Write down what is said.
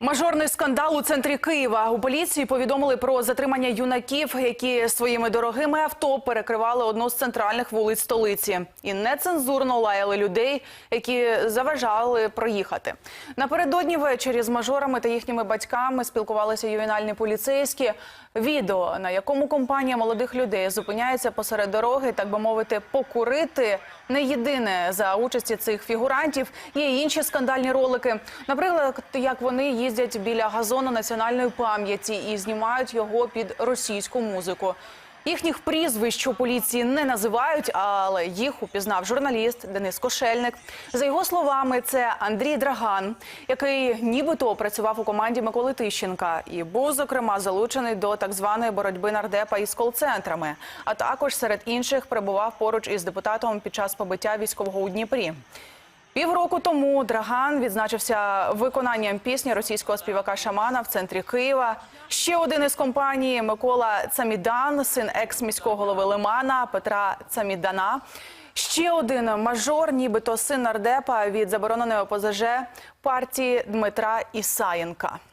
Мажорний скандал у центрі Києва. У поліції повідомили про затримання юнаків, які своїми дорогими авто перекривали одну з центральних вулиць столиці і нецензурно лаяли людей, які заважали проїхати. Напередодні ввечері з мажорами та їхніми батьками спілкувалися ювенальні поліцейські. Відео, на якому компанія молодих людей зупиняється посеред дороги, так би мовити, покурити, не єдине за участі цих фігурантів. Є інші скандальні ролики. Наприклад, як вони їздять біля газону національної пам'яті і знімають його під російську музику. Їхніх прізвищ у поліції не називають, але їх упізнав журналіст Денис Кошельник. За його словами, це Андрій Драган, який нібито працював у команді Миколи Тищенка і був зокрема залучений до так званої боротьби нардепа із кол-центрами. А також серед інших перебував поруч із депутатом під час побиття військового у Дніпрі. Півроку тому Драган відзначився виконанням пісні російського співака Шамана в центрі Києва. Ще один із компанії Микола Цамідан, син екс-міського голови Лимана Петра Цамідана. Ще один мажор, нібито син нардепа від забороненої ОПЗЖ партії Дмитра Ісаєнка.